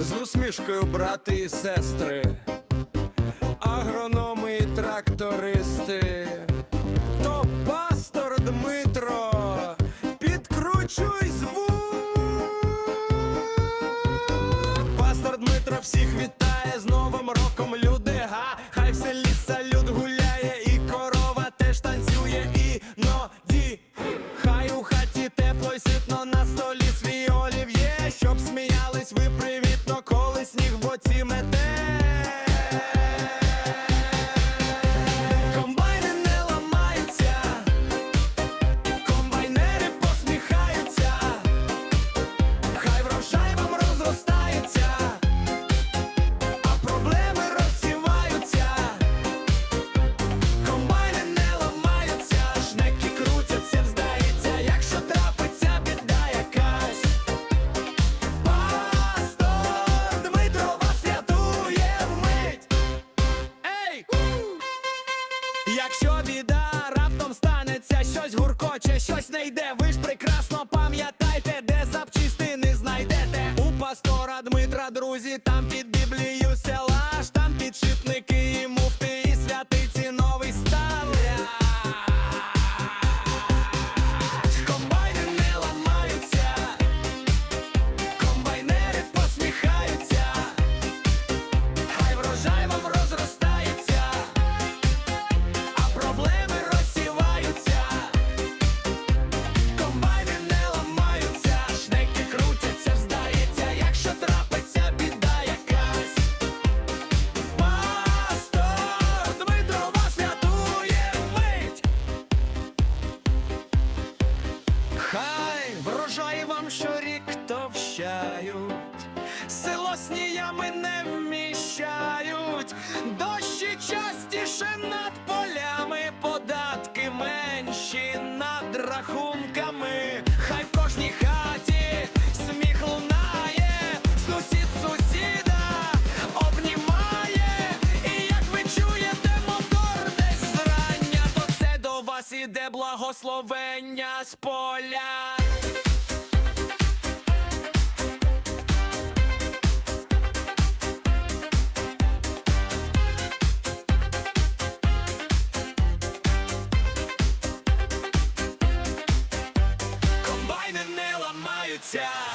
З усмішкою, брати і сестри, агрономи і трактористи, то пастор Дмитро, підкручуй звук, пастор Дмитро всіх вітає знову. щось гуркоче, щось не йде. Ви ж прекрасно пам'ятайте, де запчастини знайдете. У пастора Дмитра, друзі, там під. вас іде благословення з поля. Комбайни не ламаються.